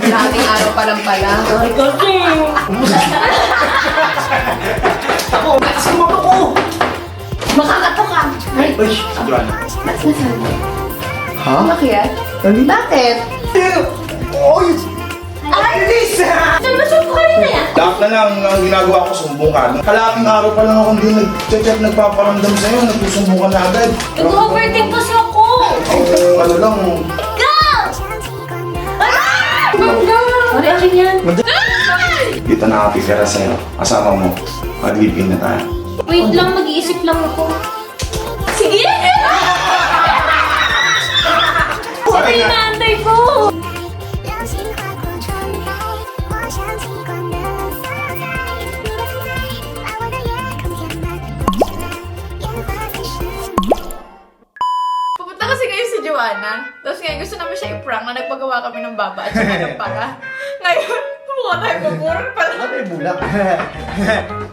Maraming araw pa lang pala. Ay, kasi. Ako, sumama ko! Makakato ka. Ay, Uy, Joanna. ba't nasabi? Ha? Bakit? Ano? Bakit? Oy! Ay, Lisa! Nagmasok ko kanina yan. Lahat na lang ang ginagawa ko, sumbong ka. Kalating araw pa lang ako hindi nag-chat, nagpaparamdam sa'yo, nagsusumbong ka na agad. Nag-overthink kasi ako. Ang ano lang! Mangga! Pare, akin yan. dito na nakapipera sa'yo. Asama mo, mag-live-in na tayo. Wait lang, mag-iisip lang ako. Sige! Yung naantay ko. Joanna. Tapos ngayon gusto namin siya i-prank na nagpagawa kami ng baba at saka ng paka. Ngayon, mukha tayo pupurol pala. Ano yung bulak?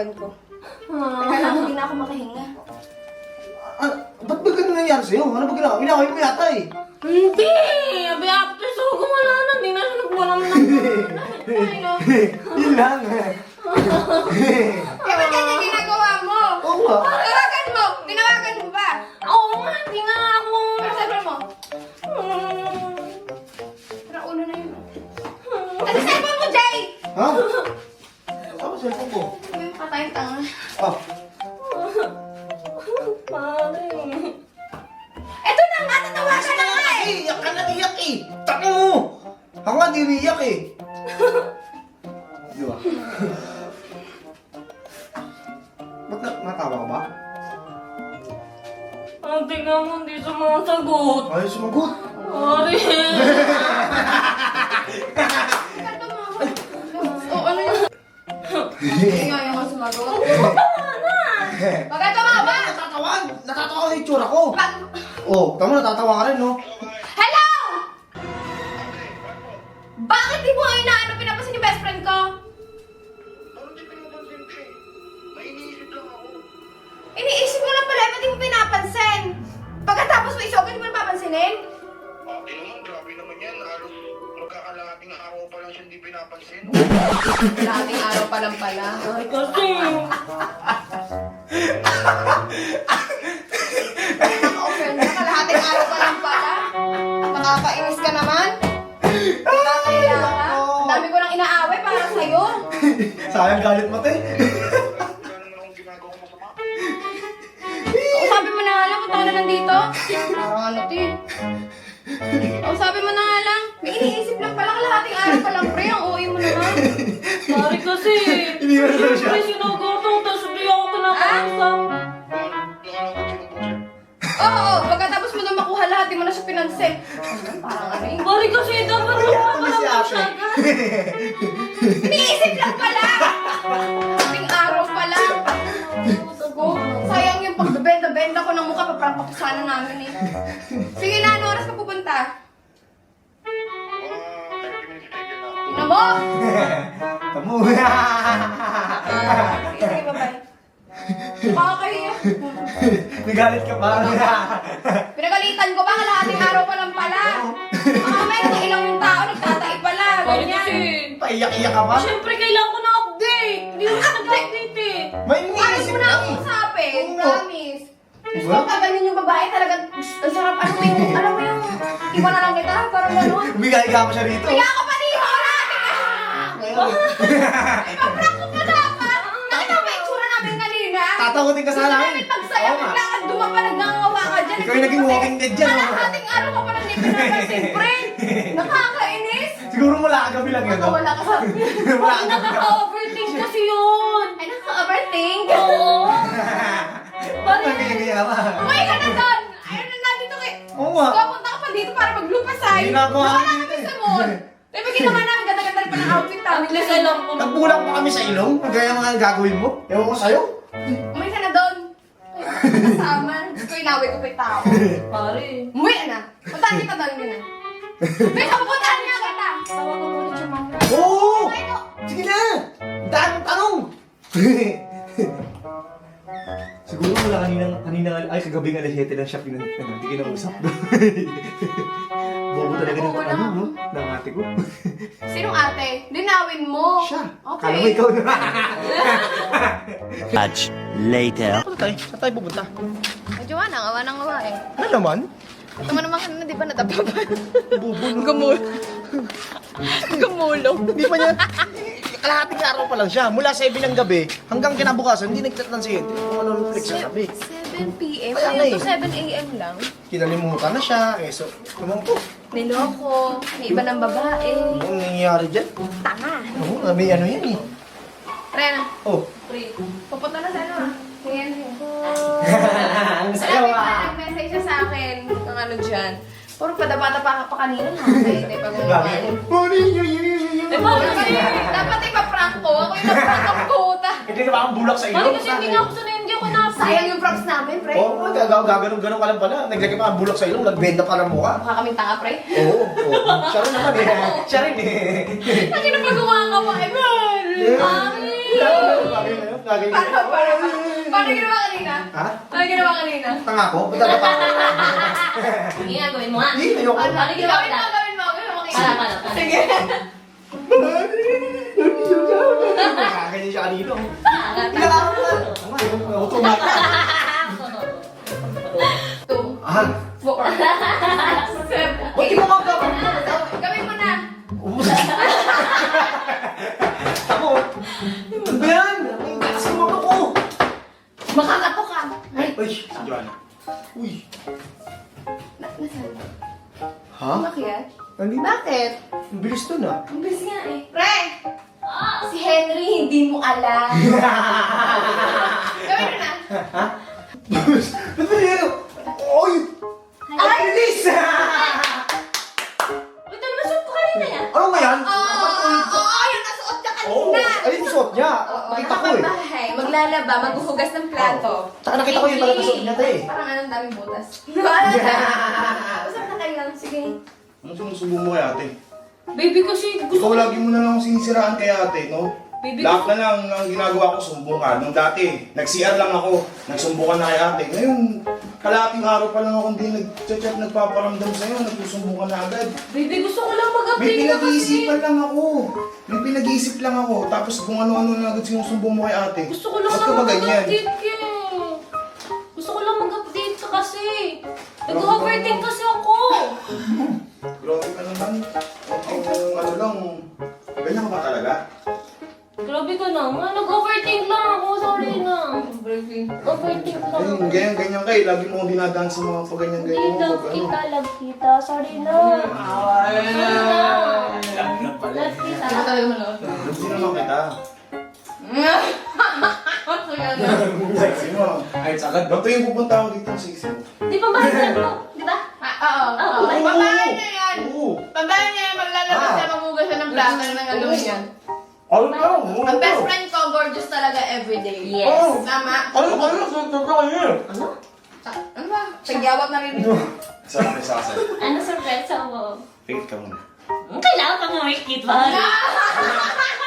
Tatawagan ko. Ah. Teka lang, hindi na ako makahinga. Ah, ba't ba ganun nangyari sa'yo? Ano ba ginawa? Inaway mo yata eh. Hindi! Umiiyak eh. Di ba? Ba't na natawa ka ba? Ang tingnan mo, hindi sumasagot. Ayaw sumagot. Ako. Oh, ano yun? Hindi nga yung sumagawa. Bakit tumawa? Natatawa! Natatawa sa itsura ko! Bak- Oh, tama natatawa ka rin, no? Pinapasin yung best friend ko? Parang di pinapansin ko eh. May iniisip lang ako. Iniisip mo lang pala, ba't di mo pinapansin? Pagkatapos mo isok, hindi mo napapansinin? Ate naman, grabe naman yan. Halos magkakalahating araw pa lang siya hindi pinapansin. Maraming araw pa lang pala. Ay, kasi. Naka-offend ka, kalahating araw pa lang pala. Nakakainis ka naman. Sayang galit mo, te. Kausapin mo na nga lang kung taon na nandito. Parang ano, ti. Kausapin mo na nga lang. May iniisip lang pala, kalahating araw pa lang, pre. Ang uwi mo naman. Pare kasi. Iniwan na siya. Siyempre sinugoto, tapos hindi ako pinakausap. Oo, oo. Pagkatapos mo na makuha lahat, di mo na siya pinansin. Parang ano eh. Pare kasi dapat Ano si magpaparamdam ate? siya agad. Iniisip lang Mo! Tamo. Ah, sige, bye-bye. Nakakahiya. Nagalit ka pa. Pinagalitan ko ba? Kalahating araw pa lang pala. Ah, may mga ilang tao, nagtatay pala. Ganyan. Paiyak-iyak ka pa? Siyempre kailangan ko ng update. Hindi mo siya nag-update eh. May Ayos iniisip mo na ako Oo. promise. Diba? Pagka ganyan yung babae, talagang ang sarap, ano mo yung, alam mo yung, iwan na lang kita, parang gano'n. Bigay ka pa siya rito. Kaya ako pa kanina? Tatakutin ka sana Namin pagsaya, ka dumapa, nagngangawa ka dyan. Ikaw yung naging walking dead dyan. Kalahating araw ka pa nang hindi pinapansin, friend! Nakakainis! Siguro wala kagabi lang yun, wala ka sa... Wala lang. Nakaka-overthink kasi yun. Ay, nakaka-overthink. Oo. Ka. Uy, ka na doon! Ayun na nandito kay... Oo nga. Pupunta ka pa dito para maglupasay. Ginagawa Wala namin kami eh. sa mall. Pero ginawa namin, ganda-ganda pa ng outfit namin. Kasi alam ko na. Nagbulang pa kami sa ilong. Kaya mga gagawin mo. Ewan ko sa'yo. Umuwi ka na doon. Kasama. Diyos ko, inaway ko pa yung tao. Pare. Umuwi ka na. Puntahan kita doon yun na. May kapuntahan niya kita. Tawagan mo ulit yung mama. Oo! Sige na! Daan mong tanong! Siguro wala kanina, kanina, ay kagabi nga alas 7 lang siya pinag, ano, hindi kinausap. Bobo talaga ng Oo, ano, wala. no? Ng ate ko. Sinong ate? Linawin mo. Siya. Okay. Kala mo ikaw na. Much later. Ano tayo? Saan tayo pupunta? Ay, Joanna, awa ng awa eh. Ano naman? Tama naman kanina, di ba natapapan? Bobo no. Gumul. Gumulong. Hindi pa niya. Kalahating araw pa lang siya. Mula 7 ng gabi hanggang kinabukasan, hindi nagchat ng si Henry kung ano Netflix sa gabi. 7 p.m. Kaya nga eh. to 7 a.m. lang. Kinalimutan na siya. Eh, so, kumang po. Niloko. May iba ng babae. Anong nangyayari dyan? Tanga. Oo, may ano yan eh. Rena, Oh. pupunta na sa ano ah. Sige. Ang Sabi pa, nag-message siya sa akin ng ano dyan. Puro padabata pa ka pa kanina na. Kaya hindi pa gumawa. Eh, pare kasi. Dapat ipa-prank ko. Ako yung na-prank ang puta. Hindi ka ba akong bulak sa Pare ilong? kasi hindi nga ako sanay, hindi ako napay. Sayang yung props namin, pre. Oo, oh, gagaw gaganon-ganon ka lang pala. Naglagay pa ang bulak sa ilong, nagbenda pa ng mukha. Mukha kaming tanga, pre. Oo, oo. Siya rin naman eh. Siya rin eh. Ang ginapagawa ka mo, eh, man. Pare. Paano, ginawa kanina? Ha? Paano ginawa kanina? Tanga ko? Ba't ako pa? Hindi nga, gawin mo nga. Hindi, ayoko. Paano ginawa gawin mo, gawin mo, gawin mo. Para, para, para. Sige. Nakaganyan siya kanino. Yung automatic. Nandito. Bakit? Ang bilis to na. Ang bilis nga eh. Pre! Si Henry, hindi mo alam. Gawin mo na. Ba't ba? Oy! Ang bilis! Uy, talo ba suot ko kanina yan? Ano ba yan? Oo, oo, yung nasuot ka Oo, kanina. ay yung suot niya. Oo, Nakita ko eh. maglalaba, maghuhugas ng plato. Tsaka nakita ko yung pala suot niya, te. Parang anong daming butas. Wala na. Usap na kayo. Sige. Ano sinusubo mo kay ate? Baby kasi gusto Ikaw lagi mo na lang sinisiraan kay ate, no? Baby, Lahat na lang ang ginagawa ko, sumbong ka. Nung dati, nag-CR lang ako, nagsumbukan na kay ate. Ngayon, kalating araw pa lang ako hindi nag-chat, nagpaparamdam sa'yo, nagsusumbong ka na agad. Baby, gusto ko lang May mag-update na kasi. pinag-iisipan lang ako. May pinag-iisip lang ako. Tapos kung ano-ano na agad sinusumbong mo kay ate. Gusto ko lang Ba't ka na ba ganyan? mag-update ka. eh. Gusto ko lang mag-update ka kasi. Nag-overthink kasi ako. Grabe ka naman. Ang ano lang, ganyan ka ba talaga? Grabe ka na. Nag-overthink lang ako. Sorry na. Overthink lang. Ganyan, ganyan, ganyan kayo. Lagi mo akong dinadaan sa mga paganyan Hindi, ganyan mo. love kita, love kita. Sorry na. Sorry na. Love kita. Hindi talaga manood. Hindi naman kita. Sexy mo. Ay, sagad. Ba't yung pupunta ako dito sa sexy mo? Di ba ba mo? Di ba? Ah, Oo. Oo. oo. Babae niya. Oo. Babae niya yan. Maglalabas Ah. siya, magugas siya ng plato ng gagawin yan. Ano ba? Oo. Ang best friend ko, gorgeous talaga everyday. Yes. Tama? Ano ba? Ano ba? Ano? Ta- Ano ba? Tagyawat na rin. Sarap may sasal. Ano sorpresa mo? Pikit ka muna. Kailangan pa nga makikita.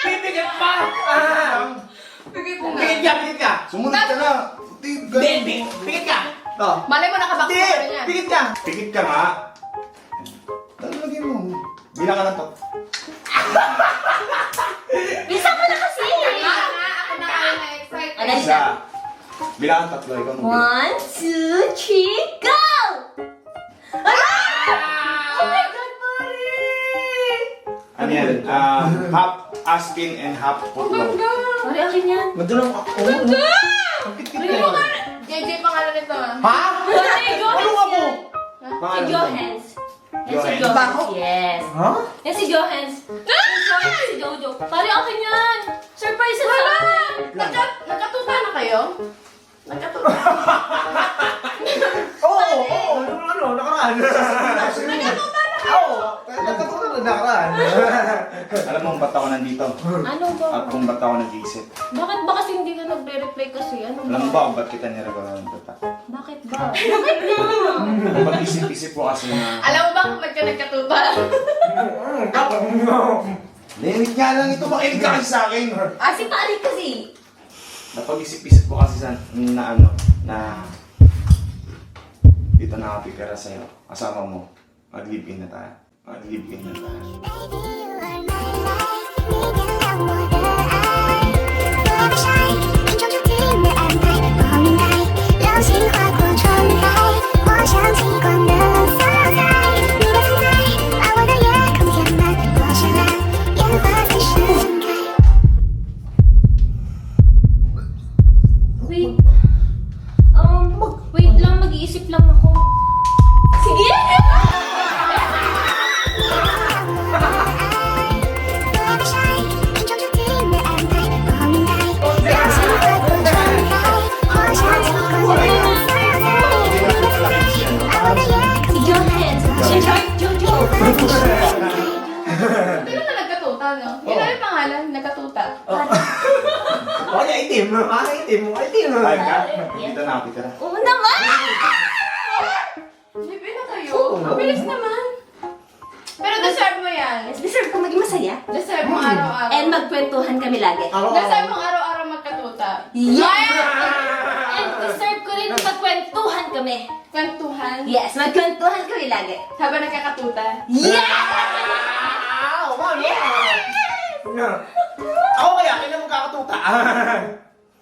Pipigil pa! Ah! Pigit mo Pigil nga. ka, pigil ka! Sumunod ka na. Hindi, ganun. Hindi, pigil ka! Oh. Malay mo nakabak Hindi, ka niya. pigil ka! Pikit ka nga. Mo. Bilang ka ng top. Bisa mo na kasi. Ah, ako na kayo na-excite. Ano Isa. Bilang ang tatlo. Ikaw mo bilang. One, two, three, go! Ah! Oh my God, pare! Ano yan? Um, half aspin and half putlog. Pare, akin yan. Madulang ako. Ganda! Ang na mo yun. nga. JJ pangalan nito ah. Ha? Pare, go Ano hands ako? yan. Pangalan Go mo? hands. Yan si Johans. Johans. Yes. Ha? Yan si Johans. Yan si Jojo. Pare, akin yan. Surprise sa akin. Nagka, nagkatuta na kayo? Nagkatuta. Oo, oo, ano, ano, nakaraan. Oo, nagkatuloy na nakaraan. Alam mo ba't ako nandito? Ano ba? At kung ba't ako nag-iisip? Bakit ba kasi hindi ka nagre-reply kasi? Ano ba? Alam mo ba kung ba't kita niregalan ng bata? Bakit ba? Bakit na? Pag-isip-isip ko kasi na... Alam mo ba kung ba't ka nagkatuta? Limit nga lang ito, makinig ka kasi sa akin. Ah, si pare kasi. Napag-isip-isip ko kasi sa, na ano, na dito nakapipera sa'yo. Kasama mo. Mag-live-in na tayo. Mag-live-in na tayo. Wait. Itim. Ah, itim. Itim. Ay ka? Dito nakapitira. Oo naman! Libre na kayo. Ang bilis naman. Pero deserve mo yan. Deserve ko maging masaya. Deserve mo araw-araw. And magkwentuhan kami lagi. Deserve mo araw-araw magkatuta. Yeah! And deserve ko rin magkwentuhan kami. Kwentuhan. Yes, magkwentuhan kami lagi. Habang nagkakatuta. Yeah! Ah, oo, ano? Ako kaya, mo kakatuta?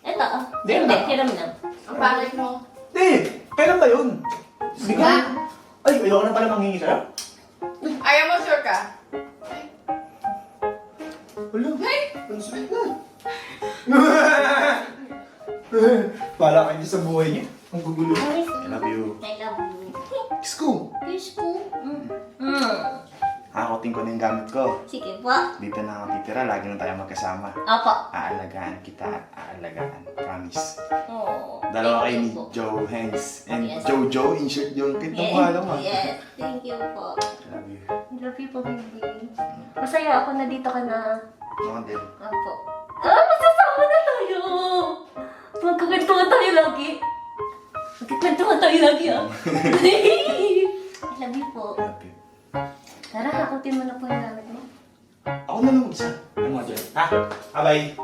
Ito. Hindi, Hindi, ano? hiram lang. Ang pangit mo. Hindi, kailan ba yun? Bigyan. Ay, ayoko na pala manghingi sa'yo. Ayaw mo, sure ka? Wala. Hey! Ang sweet na. Bala kayo sa buhay niya. Ang gugulo. I love you. I love you. Kiss ko. Kiss ko. Mm. Mm. Hakotin ko na yung gamit ko. Sige po. Dito na nakapitira, lagi na tayo magkasama. Opo. Aalagaan kita aalagaan. Promise. Oh, Dalawa kayo thank ni you po. Joe Hanks. And Yes. Jojo, in short yung kita Yes, mo alam mo. yes. Thank you po. I love you. Love you po, baby. Masaya ako na dito ka na. Ako din. Opo. Ah, masasama na tayo! Magkakwentuhan tayo lagi. Magkakwentuhan tayo lagi, ah. I love you po. Love you. Tara, hakutin mo na po yung gamit mo. Ako na lang mag-isa. Ano mo, Jen? Ha? Abay.